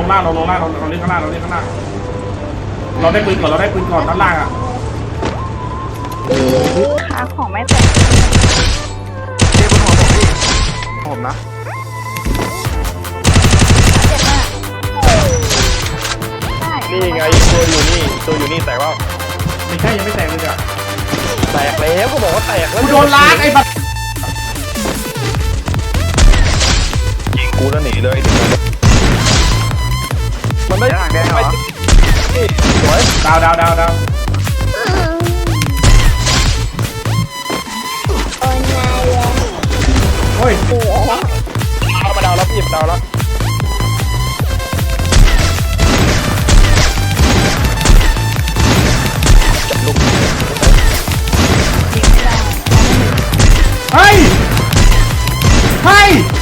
ลงล่างเราลงล่างเราเราเล่นข้างล่างเราเล่นข้างล่างเราได้ปืนก่อนเราได้ปืนก่อนด้านล่างอะขาของไม่แตกเทบนหัวผมพี่ผมนะเจ็บมากได้นี่ไงตัวอยู่นี่ตัวอยู่นี่แต่ว่าไม่ใช่ยังไม่แตกเลยอะแตกแล้วก็บอกว่าแตกแล้วกูโดนล้างไอ้บัตยิงกูแล้วหนีเลย มันไม่แดงแดงเหรอนี่สวยดาวดาวดาวดาวโอนมาแล้วโอ้ยเอามาดาวแล้วพี่มาดาวแล้วจับลูกยิงไม่ได้เฮ้ยเฮ้ยเฮ้ยเฮ้ย